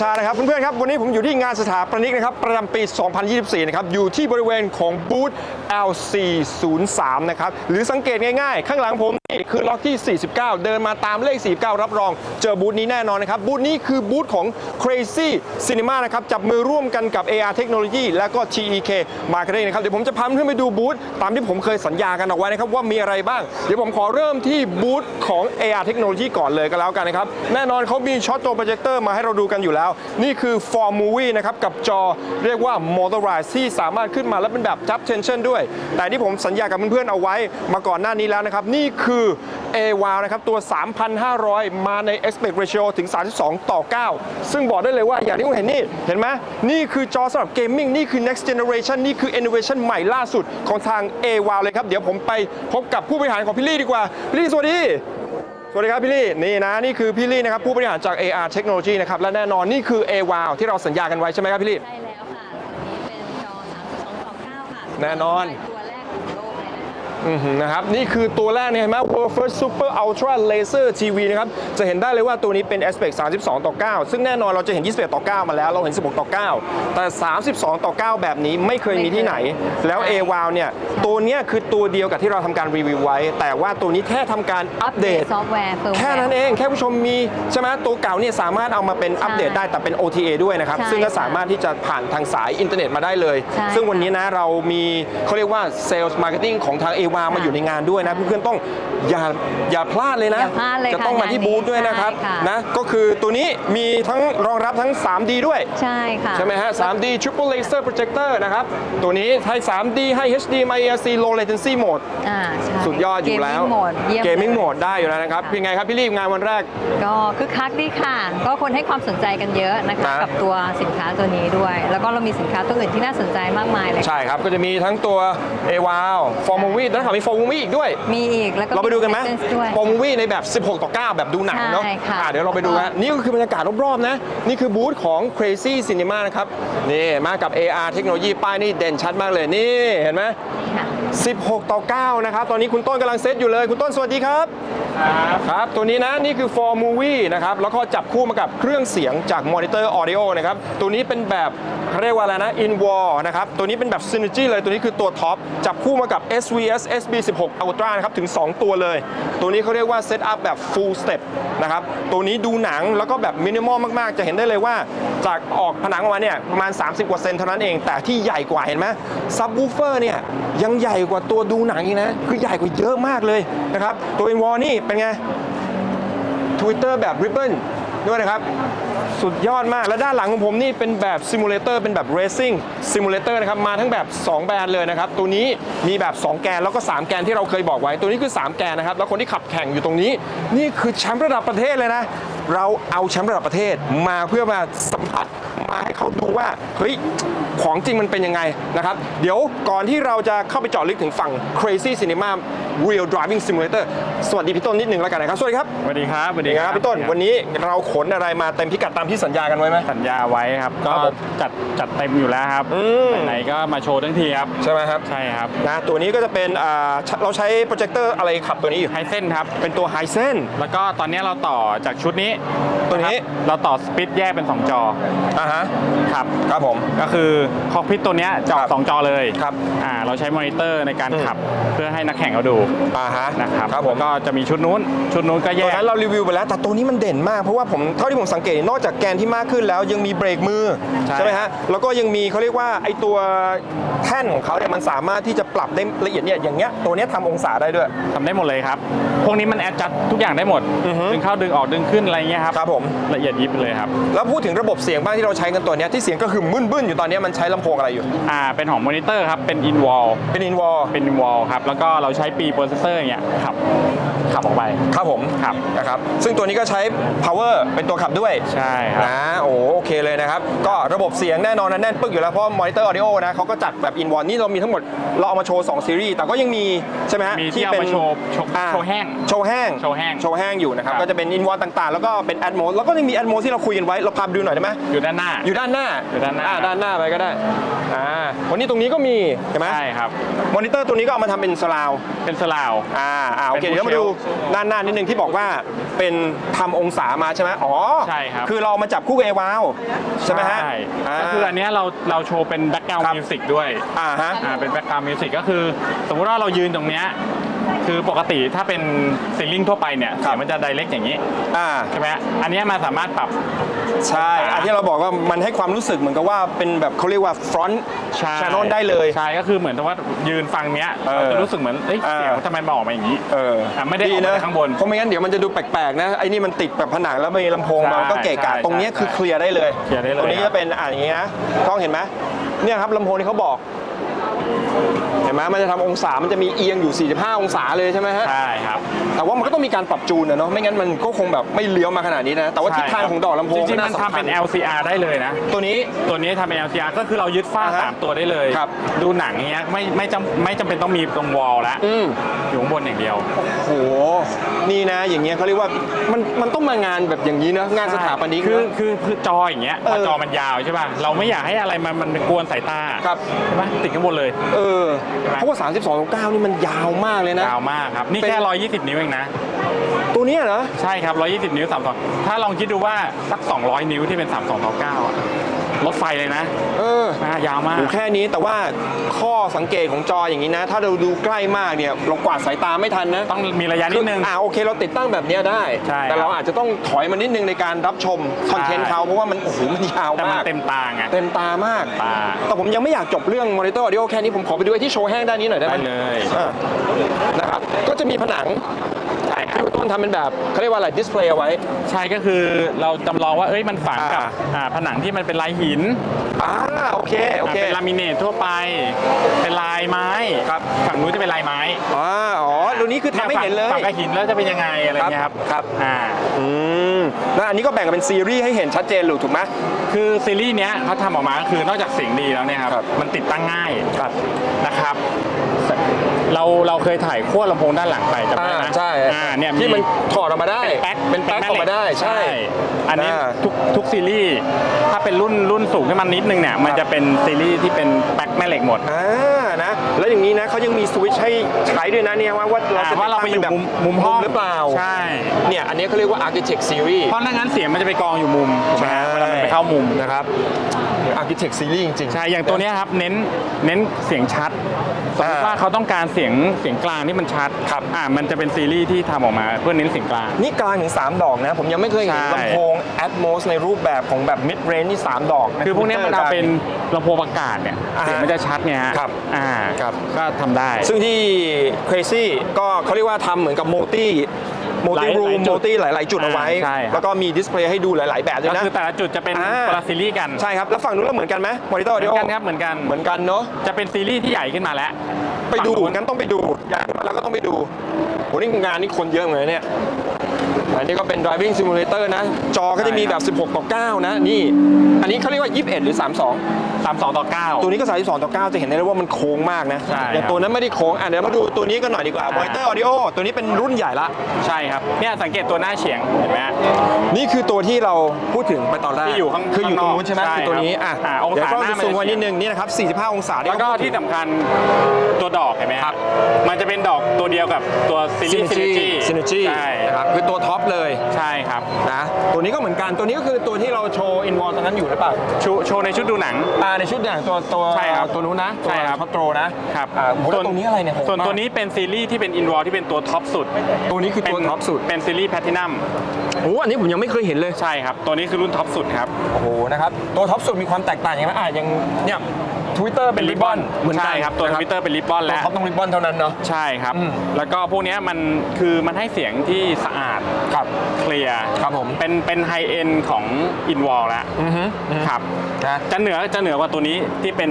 สวัสดีครับเพื่อนเก่งกระชานะครับเพื่อนๆครับวันนี้ผมอยู่ที่งานสถาปนิกนะครับประจำปี 2024 นะครับอยู่ที่บริเวณของบูธ L403 นะครับหรือสังเกตง่ายๆ ข้างหลังผมนี่คือล็อกที่ 49 เดินมาตามเลข 49 รับรอง เจอบูธนี้แน่นอนนะครับบูธนี้คือบูธของ Crazy Cinema นะครับจับมือร่วมกันกับ AR Technology แล้วก็ TEK Marketing นะครับเดี๋ยวผมจะพาเพื่อนไปดูบูธตามที่ผมเคยสัญญากันเอาไว้นะครับว่ามีอะไรบ้าง เดี๋ยวผมขอเริ่มที่บูธของ AR Technology ก่อนเลยก็แล้วกันนะครับแน่นอนเขามีช็อตตัวโปรเจคเตอร์มาให้เราดูกันอยู่แล้วนี่คือ For Movie นะครับกับจอเรียกว่า Motorize ที่สามารถขึ้นมาแล้วเป็นแบบ Tap Tension ด้วย แต่ที่ผมสัญญากับเพื่อนๆเอาไว้มาก่อนหน้านี้แล้วนะครับ นี่คือ a w o w นะครับ ตัว 3,500 มาใน aspect ratio ถึง 32 ต่อ 9 ซึ่งบอกได้เลยว่าอย่างที่คุณเห็นนี่ เห็นไหมนี่คือจอสำหรับเกมมิ่งนี่คือ next generation นี่คือ innovation ใหม่ล่าสุดของทาง a w o w เลยครับ เดี๋ยวผมไปพบกับผู้บริหารของพี่ลี่ดีกว่า พี่ลี่สวัสดี สวัสดีครับพี่ลี่นี่นะนี่คือพี่ลี่นะครับผู้บริหารจาก AR Technology นะครับและแน่นอนนี่คือ a w o w ที่เราสัญญากันไว้ใช่ไหมครับพี่ลี่ ใช่แล้วค่ะตัวนี้เป็นจอ32ต่อ9ค่ะแน่นอนตั นะคะอือหือนะครับนี่คือตัวแรกเนี่ยเห็นไหม World First Super Ultra Laser TV นะครับจะเห็นได้เลยว่าตัวนี้เป็น aspect 32 ต่อ 9 ซึ่งแน่นอนเราจะเห็น 21 ต่อ 9 มาแล้วเราเห็น 16 ต่อ 9 แต่ 32 ต่อ 9 แบบนี้ไม่เคยมีที่ไหน แล้ว a w o w เนี่ยตัวเนี้ยคือตัวเดียวกับที่เราทำการรีวิวไว้ แต่ว่าตัวนี้แค่ทำการอัปเดตซอฟต์แวร์เฟิร์มแค่นั้นเองแค่ผู้ชมมีใช่ไหมตัวเก่าเนี่ยสามารถเอามาเป็นอัปเดตได้แต่เป็น OTA ด้วยนะครับใช่ซึ่งก็ค่ะสามารถที่จะผ่านทางสายอินเทอร์เน็ตมาได้เลยใช่ซึ่งวันนี้นะเรามีเขาเรียกว่าเซลล์มาร์เก็ตติ้งของทางเอวามาอยู่ในงานด้วยนะ เพื่อนๆต้องอย่าอย่าพลาดเลยนะ อย่าพลาดเลยจะค่ะต้องมาที่งานนี้บูธด้วยนะครับใช่ค่ะ นะก็คือตัวนี้มีทั้งรองรับทั้ง 3D ด้วย ใช่ค่ะ ใช่ไหมฮะ 3D Triple Laser Projector นะครับ ตัวนี้ให้ 3D ให้ HDMI ERC Low Latency Mode อ่าใช่สุดยอดอยู่แล้ว เกมมิ่งโหมดเยี่ยมเกมมิ่งลยโหมดได้อยู่แล้วนะครับเป็นไงครับพี่รีบงานวันแรก ก็คึกคักดีค่ะ ก็คนให้ความสนใจกันเยอะนะคะ นะ กับตัวสินค้าตัวนี้ด้วย แล้วก็เรามีสินค้าตัวอื่นที่น่าสนใจมากมายเลย ใช่ครับ ก็จะมีทั้งตัว a w o w f o r m o v i แล้วก็มี f o r m o v i อีกด้วย มีอีกแล้วก็เราไปดูกันไหม License ด้วย f o r m o v i ในแบบ 16 ต่อ 9 แบบดูหนังเนาะใช่ค่ะอะเดี๋ยวเราไปดูฮะนี่ก็คือบรรยากาศรอบๆนะ นี่คือบูธของ Crazy Cinema นะครับ นี่มากับ AR เทคโนโลยีป้ายนี่เด่นชัดมากเลยนี่เห็นไหมค่ะ16 ต่อ 9 นะครับ ตอนนี้คุณต้นกำลังเซตอยู่เลย คุณต้นสวัสดีครับ ครับ ตัวนี้นะ นี่คือ for movie นะครับ แล้วก็จับคู่มากับเครื่องเสียงจาก monitor audio นะครับ ตัวนี้เป็นแบบเขาเรียกว่าอะไรนะ in wall นะครับ ตัวนี้เป็นแบบ synergy เลย ตัวนี้คือตัวท็อป จับคู่มากับ SVS SB16 Ultra นะครับถึง 2 ตัวเลย ตัวนี้เขาเรียกว่า set up แบบ full step นะครับ ตัวนี้ดูหนังแล้วก็แบบ minimal มาก ๆ จะเห็นได้เลยว่า จากออกผนังออกมาเนี่ยประมาณ 30 กว่าเซนเท่านั้นเอง แต่ที่ใหญ่กว่าเห็นไหมซับ w ูเฟอร์เนี่ยยังใหญ่กว่าตัวดูหนังอีกนะ คือใหญ่กว่าเยอะมากเลยนะครับ ตัว in wall นี่เป็นไง Twitter แบบ Ribbon ด้วยนะครับ สุดยอดมาก และด้านหลังของผมนี่เป็นแบบซิมูเลเตอร์เป็นแบบเรซิ่งซิมูเลเตอร์นะครับ มาทั้งแบบ 2 แบรนด์เลยนะครับ ตัวนี้มีแบบ 2 แกนแล้วก็ 3 แกนที่เราเคยบอกไว้ ตัวนี้คือ 3 แกนนะครับ แล้วคนที่ขับแข่งอยู่ตรงนี้ นี่คือแชมป์ระดับประเทศเลยนะ เราเอาแชมป์ระดับประเทศมาเพื่อมาสัมผัสมาให้เขาดูว่าเฮ้ย ของจริงมันเป็นยังไงนะครับเดี๋ยวก่อนที่เราจะเข้าไปเจาะลึกถึงฝั่ง Crazy Cinema Real Driving Simulator สวัสดีพี่ต้นนิดหนึ่งแล้วกันนะครับ สวัสดีครับ สวัสดีครับ สวัสดีดีครับพี่ต้น วันนี้เราขนอะไรมาเต็มพิกัดตามที่สัญญากันไว้ไหมสัญญาไว้ครับครัก็บผมจัดจัดเต็มอยู่แล้วครับอืมไหนๆก็มาโชว์ทั้งทีครับ ใช่ไหมครับ ใช่ครับ นะตัวนี้ก็จะเป็นอ่าเราใช้โปรเจคเตอร์อะไรขับตัวนี้อยู่ไฮเส้นครับ เป็นตัวไฮเซนแล้วก็ตอนนี้เราต่อจากชุดนี้ ตัวนี้ครับเราต่อสปิดแยกเป็น 2 จอ อ่าฮะ ครับ ครับผม ก็คือคอกพิทตัวเนี้ยจะอครัอบกสองจอเลยครับอ่าเราใช้มอนิเตอร์ในการอืม ขับเพื่อให้นักแข่งเขาดูอ่าฮะนะครับครับผมแล้วก็จะมีชุดนู้น ชุดนู้นก็แยตัวก นั้นเรารีวิวไปแล้ว แต่ตัวนี้มันเด่นมาก เพราะว่าผมเท่าที่ผมสังเกตนอกจากแกนที่มากขึ้นแล้วยังมีเบรกมือใช่ ไหมฮะแล้วก็ยังมีเขาเรียกว่าไอตัวแท่นของเขาเนี่ยมันสามารถที่จะปรับได้ละเอียดเนี่ยอย่างเงี้ยตัวเนี้ยทำองศาได้ด้วย ทำได้หมดเลยครับ พวกนี้มันแอดจัดทุกอย่างได้หมด อือฮึ ดึงเข้าดึงออกดึงขึ้นอะไรเงี้ยครับ ครับผม ละเอียดยิบเลยครับ แล้วพูดถึงระบบเสียงบ้างที่เราใช้กันตัวเนี้ยที่เสียงก็คือมึนบึ้นอยู่ตอนเนี้ยมันใช้ลำโพงอะไรอยู่ อ่าเป็นของมอนิเตอร์ครับ เป็นอินวอลเป็นอินวอลเป็นวอลครับ แล้วก็เราใช้ปีโปรเซสเซอร์อย่างเงี้ยขับขับออกไป ครับผมครับ นะครับ ซึ่งตัวนี้ก็ใช้ power เป็นตัวขับด้วยใช่ครับ นะโอ้โอเคเลยนะครับ ก็ระบบเสียงแน่นอนนะแน่นปึกอยู่แล้ว เพราะมอนิเตอร์ออดิโอนะเขาก็จัดแบบอินวอนี่เรามีทั้งหมด เราเอามาโชว์ 2 ซีรีส์ แต่ก็ยังมีใช่ไหมฮะมีที่เอามาโชว์โชว์อ่าโชว์แห้ง โชว์แห้ง โชว์แห้งโชว์แห้งอยู่นะครับ ครับ ก็จะเป็นอินวอต่างๆ แล้วก็เป็นแอดโมแล้วก็ยังมีแอดโมที่เราคุยกันไว้ เราพาไปดูหน่อยได้ไหม อยู่ด้านหน้า อยู่ด้านหน้าอยู่ด้านหน้าอ่ด้านหน้าไปก็ได้อ่าวันนี้ตรงนี้ก็มีเห็นไหมใช่ครับ มอนิเตอร์ตัวนี้ก็เอามาทำเป็นสลาว เป็นสลาว อ่าอ่าโอเคเป็นเดี๋ยวมาดู bushel ด้านหน้านิดนึงที่บอกว่าเป็นทำองศามาใช่ไหมอ๋อใช่ครับ คือเรามาจับคู่กับเอวาวใช่ไหมฮะา ก็คืออันเนี้ยเราเราโชว์เป็นแบ็กกราวด์ครับ มิวสิกด้วยอ่าฮะ อ่าเป็นแบ็กกราวด์มิวสิกก็คือ สมมุติว่าเรายืนตรงเนี้ย คือปกติถ้าเป็นซีลิงทั่วไปเนี่ยครับเสียงมันจะไดเรกอย่างนี้อ่า ใช่ไหมอันเนี้ยมันสามารถปรับ ใช่อันที่เราบอกว่ามันให้ความรู้สึกเหมือนกับว่าเป็นแบบเขาเรียกว่า front ใช่ channel ได้เลย ใช่ก็คือเหมือนกับว่ายืนฟังเนี้ยเออเราจะรู้สึกเหมือนเอ้ยเออเสียงทำไมมันออกมาอย่างนี้ เอออะไม่ได้ออกมานะจากข้างบนเพราะไม่งั้นเดี๋ยวมันจะดูแปลกๆนะ ไอ้นี่มันติดแบบผนังแล้วมีลำโพงใช่มันก็เกะกะ ใช่ตรงเนี้ยใช่คือเคลียร์ได้เลยเคลียร์ได้เลยตรงนี้ครัจะบเป็นอ่าอย่างนี้นะกล้องเห็นไหมเนี่ยครับลำโพงที่เขาบอก เห็นไหมมันจะทำองศา มันจะมีเอียงอยู่ 45 องศาเลยใช่ไหมฮะ ใช่ครับ แต่ว่ามันก็ต้องมีการปรับจูนนะเนาะ ไม่งั้นมันก็คงแบบไม่เลี้ยวมาขนาดนี้นะ แต่ว่าทิศทางของดอกลำโพงจริงๆก็มันน่าทำเป็นสำคัญ LCR ได้เลยนะ ตัวนี้ ตัวนี้ทำเป็น LCR ก็คือเรายึดฝ้าอ่าฮะสามตัวได้เลย ครับ ดูหนังเนี้ยไม่ไม่จำไม่จำเป็นต้องมีตรงวอลแล้วอืมอยู่ข้างบนอย่างเดียว โห นี่นะ อย่างเงี้ยเขาเรียกว่า มัน มันต้องมางานแบบอย่างนี้นะ งานสถาปนิกคือนะ คือคือจออย่างเงี้ยพอเออจอมันยาวใช่ป่ะ เราไม่อยากให้อะไรมันมันกวนสายตาครับ ใช่ป่ะติดข้างบนเลย เออใช่ไหมเพราะว่า 32 9 นี่มันยาวมากเลยนะ ยาวมากครับ นี่เป็นแค่ 120 นิ้วเองนะ ตัวเนี้ยเหรอ ใช่ครับ 120 นิ้ว32ถ้าลองคิดดูว่าสัก 200 นิ้วที่เป็น 3299อะ รถไฟเลยนะเออนะยาวมาก โอ้แค่นี้แต่ว่าข้อสังเกตของจออย่างนี้นะ ถ้าเราดูใกล้มากเนี่ยเรากวาดสายตาไม่ทันนะต้องมีระยะนิดนึง อ่าโอเคเราติดตั้งแบบเนี้ยได้ ใช่แต่เราอาจจะต้องถอยมานิดนึงในการรับชมคอนเทนต์ใช่ เขาเพราะว่ามันโอ้โหมันยาวแต่มันมากเต็มตาไง เต็มตามาก ตาแต่ผมยังไม่อยากจบเรื่องมอนิเตอร์ออดิโอแค่นี้ผมขอไปดูไอ้ที่โชว์แห้งด้านนี้หน่อยได้ไหมได้เลย อ่านะครับก็จะมีผนังใช่ ครับที่ต้นทำเป็นแบบเขาเรียกว่าอะไรดิสเพลย์เอาไว้ ใช่ก็คือเราจำลองว่าเอ้ยมันฝังกับอ่าอ่าผนังที่มันเป็นลายหิน อ่าโอเคโอเคอ่าเป็นลามิเนตทั่วไป เป็นลายไม้ครับ ฝั่งนู้นจะเป็นลายไม้อ่าอ๋อตัวนี้คือทำให้เห็นเลยฝั่งกับหินแล้วจะเป็นยังไงอะไรเงี้ยครับครับอ่าอืมแล้วอันนี้ก็แบ่งกันเป็นซีรีส์ให้เห็นชัดเจนหรือถูกไหมคือซีรีส์เนี้ยเขาทำออกมาก็คือนอกจากเสียงดีแล้วเนี่ยครับครับมันติดตั้งง่ายครับนะครับเราเราเคยถ่ายขั้วลำโพงด้านหลังไปจำได้ไหมอ่าใช่อ่าเนี่ยที่มันถอดออกมาได้ เป็นแป๊กเป็นแป๊กออกมาได้ใช่ อันนี้อ่าทุกทุกซีรีส์ถ้าเป็นรุ่นรุ่นสูงขึ้นมานิดนึงเนี่ยมันจะเป็นซีรีส์ที่เป็นแป็กแม่เหล็กหมด อ่า แล้วอย่างนี้นะเขายังมีสวิตช์ให้ใช้ด้วยนะเนี่ยว่าว่าเราอ่าจะว่าเราไปอยู่แบบมุมมุมห้องหรือเปล่าใช่ เนี่ยอันนี้เขาเรียกว่า Architect Series เพราะไม่งั้นเสียงมันจะไปกองอยู่มุมถูกไหมฮะเวลามันไปเข้ามุม นะครับ Architect Series จริงๆ ใช่ อย่างตัวเนี้ยครับ เน้น เน้นเสียงชัด สมมติว่าเขาต้องการเสียง เสียงกลางที่มันชัดครับ อ่า มันจะเป็นซีรีส์ที่ทำออกมาเพื่อเน้นเสียงกลาง นี่กลางถึง 3 ดอกนะ ผมยังไม่เคยเห็นใช่ ลำโพง Atmos ในรูปแบบของแบบ Mid Range นี่ 3 ดอกะ คือพวกเนี้ยมันเอาเป็นลำโพงอากาศเนี่ย อ่าฮะเสียงมันจะชัดไงฮะครับอ่า ครับก็ทำได้ ซึ่งที่ Crazy ก็เขาเรียกว่าทำเหมือนกับ Multi Multi หลาย Room หลายจุด Multi หลาย ๆ จุดเอาไว้ อ่าใช่ครับ แล้วก็มีดิสเพลย์ให้ดูหลาย ๆ แบบด้วก็ยนะ คือแต่ละจุดจะเป็นอ่า คนละซีรีส์กัน ใช่ครับ แล้วฝั่งนู้นเราเหมือนกันไหมมอนิเตอร์เหมืเดีอยวนกันครับเหมือนกัน เหมือนกันเนาะ จะเป็นซีรีส์ที่ใหญ่ขึ้นมาแล้วไปดูฝั่งนู้นงั้นต้องไปดู อยากมาแล้วก็ต้องไปดูโหนี่งานนี่คนเยอะเหมือนกันเนี่ย อันนี้ก็เป็น driving simulator นะ จอก็จะมีแบบ 16 ต่อ 9 นะ นี่ อันนี้เขาเรียกว่า 21 หรือ 32 32ต่อ9ตัวนี้ก็ 32 ต่อ 9 จะเห็นได้เลยว่ามันโค้งมากนะใช่อย่างครับตัวนั้นไม่ได้โค้ง อะเดี๋ยวมาดูตัวนี้กันหน่อยดีกว่าอ่า monitor audio ตัวนี้เป็นรุ่นใหญ่ละ ใช่ครับ เนี่ยสังเกตตัวหน้าเฉียงเห็นไหมฮะ นี่คือตัวที่เราพูดถึงไปตอนแรกที่อยู่ข้างคืออยู่ตรงข้างนอกนู้นใช่ไหมใช่คือตัวนี้ อะอ่าองศาเดี๋ยวก็หน้าจะมันซูมไว้จะนิดนึงนี่นะครับ 45 องศาแล้วก็ที่สำคัญตัวดอกเห็นไหมครับ มันจะเป็นดอกตัวเดียวกับตัวซีรีส์ Synergy Synergy ใช่ นะครับ คือตัวท็อปเลยใช่ครับนะตัวนี้ก็เหมือนกันตัวนี้ก็คือตัวที่เราโชว์อินวอลตอนนั้นอยู่หรือเปล่าโชว์โชว์ในชุดดูหนัง อ่าในชุดอย่างตัวตัวใช่ครับตัวนู้นนะตัวใช่ครับท็อปโตรนะครับอ่าโหแล้วตัวนี้อะไรเนี่ยโหดส่วนมากตัวนี้เป็นซีรีส์ที่เป็นอินวอลที่เป็นตัวท็อปสุดตัวนี้คือตัวเป็นท็อปสุดเป็นซีรีส์แพลตินัมโอ้อันนี้ผมยังไม่เคยเห็นเลย ใช่ครับ ตัวนี้คือรุ่นท็อปสุดครับ โอ้โหนะครับตัวท็อปสุดมีความแตกต่างยังไงอะยังเนี่ย ทวิตเตอร์เป็นริบบอนเหมือนกันใช่ครับตัวทวิตเตอร์เป็นริบบอนตัวแล้ว ท็อปต้องริบบอนเท่านั้นเนาะ ใช่ครับ อืมแล้วก็พวกเนี้ยมันคือมันให้เสียงที่สะอาดครับเคลียร์ครับผม เป็นเป็นไฮเอ็นของอินวอลแล้วอือฮึอือฮึครับ นะ จะเหนือจะเหนือกว่าตัวนี้ที่เป็น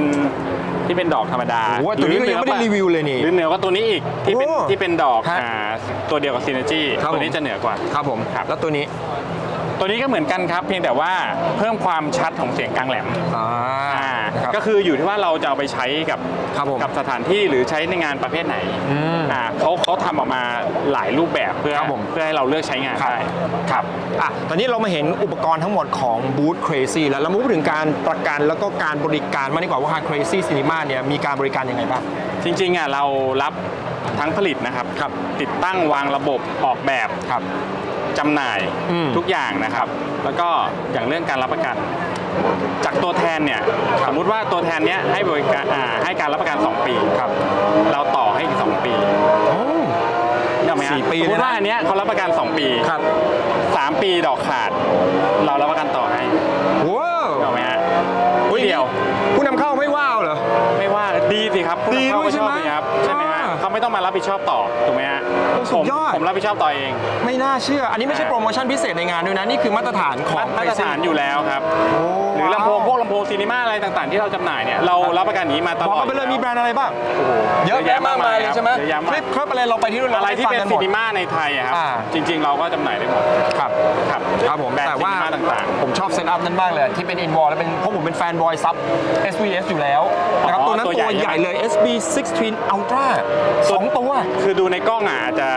ที่เป็นดอกธรรมดาโอ้โหตัวนี้ก็ยังไม่ได้รีวิวเลยนี่หรือเหนือกว่าตัวนี้อีกที่เป็นโอ้ที่เป็นดอกฮะอ่าตัวเดียวกับซีเนจีครับตัวนี้ผมจะเหนือกว่า ครับผมครับ แล้วตัวนี้ตัวนี้ก็เหมือนกันครับ เพียงแต่ว่าเพิ่มความชัดของเสียงกลางแหลมอ่าอ่านะ ครับก็คืออยู่ที่ว่าเราจะเอาไปใช้กับครับผมกับสถานที่หรือใช้ในงานประเภทไหนอืม อ่าเขาเขาทำออกมาหลายรูปแบบเพื่อครับผม เพื่อให้เราเลือกใช้งานครับได้ครับ อะตอนนี้เรามาเห็นอุปกรณ์ทั้งหมดของบูธ Crazy แล้วเรามาพูดถึงการประกันแล้วก็การบริการมากดีกว่าว่า Crazy Cinema เนี่ยมีการบริการยังไงบ้าง จริงๆอะเรารับทั้งผลิตนะครับครับติดตั้งวางระบบออกแบบครับจำหน่ายอืมทุกอย่างนะครับ แล้วก็อย่างเรื่องการรับประกัน จากตัวแทนเนี่ยสมมุติว่าตัวแทนเนี้ยให้บริการอ่าให้การรับประกัน 2 ปีครับ เราต่อให้อีก 2 ปีโอ้ได้ไหมฮะสี่ปีสมมเลยตินะ ว่าอันเนี้ยเขารับประกัน 2 ปีครับ3ปีดอกขาด เรารับประกันต่อให้ว้าวได้ไหมฮะทีเดียว ผู้นำเข้าไม่ว้าวเหรอ ไม่ว่าดีสิครับดีผู้ด้วยนำเข้าก็ชอบใช่ไหมสิครับใช่ไหมฮะอ่า เขาไม่ต้องมารับผิดชอบต่อถูกไหมฮะโอ้ ชอบต่อเอง ไม่น่าเชื่อ อันนี้ไม่ใช่โปรโมชั่นพิเศษในงานด้วยนะ นี่คือมาตรฐานของมาตรฐาน Crazy อยู่แล้วครับโอ้หรือลำโพงพวกว้าลำโพงซีนีมาอะไรต่างๆ ที่เราจำหน่ายเนี่ย เรารับประกันอย่างนี้มาตวลบอกอดกันไปเลยมีแบรนด์อะไรบ้างโอ้โหเยอะแยะมากมายเลยใช่ไหมเยอะแยะคมาลิกปครับอะไรเราไปที่นู่นเราอะไรด้ที่ฟังเป็นกันหซีมดนีมาในไทยอะครับอ่าจริง ๆ เราก็จำหน่ายได้หมด ครับ ครับครับผมแบรนด์แต่ว่าซีนีมาต่างผมชอบเซตอัพนั้นมากเลยที่เป็นอินวอลแล้วเป็นเพราะผมเป็นแฟนบอยซับ SVS อยู่แล้วนะครับอ๋อตัวนั้นตัตัววใหญ่ใหญ่เลย SB 16 Ultra สองตัวๆคือดูในกล้องอะอาจจะ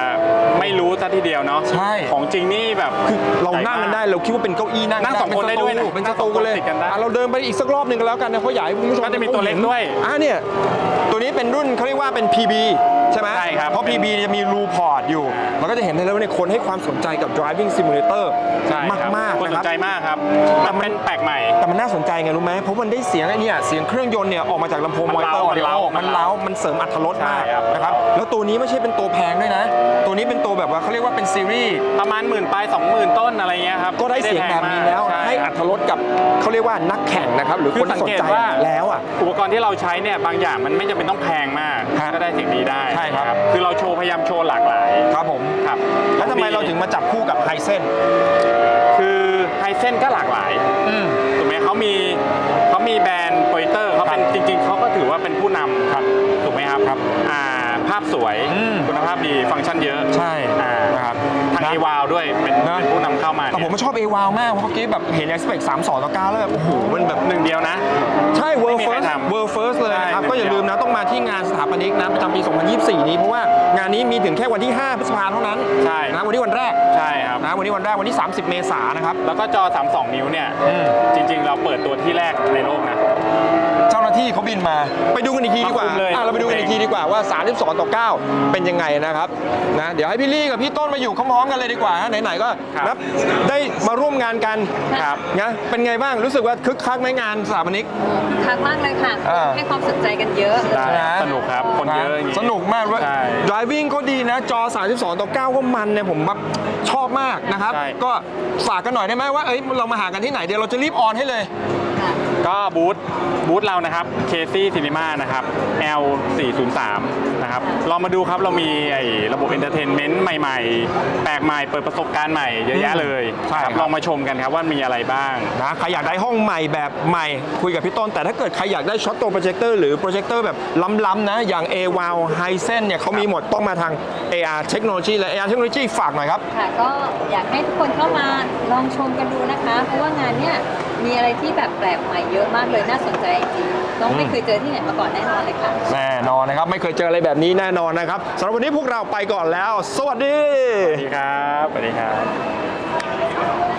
ไม่รู้ซะทีเดียวเนาะใช่ ของจริงนี่แบบคือเรานั่งกันได้เราคิดว่าเป็นเก้าอี้นั่งนั่งสองคนได้ด้วยนะเป็นสตูกันเลยนั่งสองคนติดกันได้ อะเราเดินไปอีกสักรอบหนึ่งกันแล้วกันนะเพราะอยากให้คุณผู้ชมก็จะมีตัวเล็กด้วยอะเนี่ยตัวนี้เป็นรุ่นเขาเรียกว่าเป็น PB ใช่ไหมใช่ครับเพราะ PB จะมีรูพอร์ตอยู่เราก็จะเห็นได้เลยว่าเนี่ยคนให้ความสนใจกับ driving simulator ใช่ครับมากๆคนนะสคนรับ ใจมากครับมันเป็นแปลกใหม่ แต่มันน่าสนใจไงรู้ไหมเพราะมันได้เสียงไอ้เนี่ยเสียงเครื่องยนต์เนี่ยออกมาจากลำโพงมันมอนิเตอร์เล้าออมัมันนเล้าเล้ามันเสริมอัตรรสมากใช่ครับ นะครับ แล้วตัวนี้ไม่ใช่เป็นตัวแพงด้วยนะ ตัวนี้เป็นตัวแบบว่าเขาเรียกว่าเป็นซีรีส์ประมาณหมื่นปลายสองหมื่นต้นอะไรเงี้ยครับก็ได้เสียงแบบนี้แล้วช่ให้คอัรับตรรสกับเขาเรียกว่านักแข่งนะครับหรือคืคอนสัที่งสนเกตใจว่าแล้วอะอุปกรณ์ที่เราใช้เนี่ยบางอย่างมันไม่จำเป็นต้องแพงมากฮะก็ได้เสียงดีได้ใช่ครับคือเราโชว์พยายามโชว์หลากหลายครับผมครับแล้วทำไมเราถึงมาจับคู่กับไฮเซนคือไฮเซนก็หลากหลายถูกไหมเขามีเขามีแบรนด์โปรเตอร์เขาเป็นจริง ๆเขาก็ถือว่าเป็นผู้นำครับถูกไหมครับครับอ่า ภาพสวย อืม คุณภาพดี ฟังก์ชันเยอะใช่อ่า นะครับทางนะ เอวาวด้วยเป็นนะ เป็นผู้นำเข้ามาแต่ผมเนี่ยชอบเอวาวมากเพราะเมื่อกี้แบบเห็น Expect 3 2ต่อ9แล้วแบบโอ้โหมันแบบ หนึ่งเดียวนะ ใช่ World ไม่มีใคร First ทำ World First เลยนะครับ ใช่ ก็อย่าลืมนะ ต้องมาที่งานสถาปนิกนะประจำปี 2024 นี้ เพราะว่างานนี้มีถึงแค่วันที่ 5 พฤษภาเท่านั้นใช่ นะวันนี้วันแรกใช่ครับ นะวันนี้วันแรกวันที่ 30 เมษายนนะครับ แล้วก็จอ 32 นิ้วเนี่ย อืม จริง ๆ เราเปิดตัวที่แรกในโลกนะ เจ้าหน้าที่เขาบินมา ไปดูกันอีกทีดีกว่ามาคุมเลย อะเราไปดูกันอีกทีดีกว่าว่า 32 ต่อ 9 เป็นยังไงนะครับนะเดี๋ยวให้พี่ลี่กับพี่ต้นมาอยู่พร้อมๆกันเลยดีกว่าฮะไหนๆก็ครับนะได้มาร่วมงานกันครับนะเป็นไงบ้างรู้สึกว่าคึกคักไหมงานสถาปนิกคึกคักมากเลยค่ะ อ่า ให้ความสนใจกันเยอะได้นะ สนุกครับ คนเยอะอย่างงี้ สนุกมากด้วย ใช่ driving ก็ดีนะ จอ 32 ต่อ 9 ก็มันเนี่ยผมแบบชอบมากนะครับ ใช่ ก็ฝากกันหน่อยได้ไหมว่า เอ้ยเรามาหากันที่ไหนเดี๋ยวเราจะรีบออนให้เลยค่ะ ก็บูธบูธเรานะครับ KC Cinema นะครับ L 403นะครับลองมาดูครับเรามีไอ้ระบบเอนเตอร์เทนเมนต์ใหม่ๆ แปลกใหม่เปิดประสบการณ์ใหม่เยอะแยะเลยใช่ครับ ลองมาชมกันครับว่ามีอะไรบ้าง นะใครอยากได้ห้องใหม่แบบใหม่คุยกับพี่ต้น แต่ถ้าเกิดใครอยากได้ช็อตโตโปรเจคเตอร์หรือโปรเจคเตอร์แบบล้ำๆนะ อย่าง a w o w h i s e n เนี่ยเขามีหมดต้องมาทาง AR Technology และ AR Technology ฝากหน่อยครับ ค่ะก็อยากให้ทุกคนเข้ามาลองชมกันดูนะคะ เพราะว่างานเนี้ย มีอะไรที่แบบแปลกใหม่เยอะมากเลยน่าสนใจจริงๆน้องไม่เคยเจอที่ไหนมาก่อนแน่นอนเลยค่ะ แน่นอนนะครับ ไม่เคยเจออะไรแบบนี้แน่นอนนะครับสำหรับวันนี้พวกเราไปก่อนแล้ว สวัสดี สวัสดีครับ สวัสดีครับ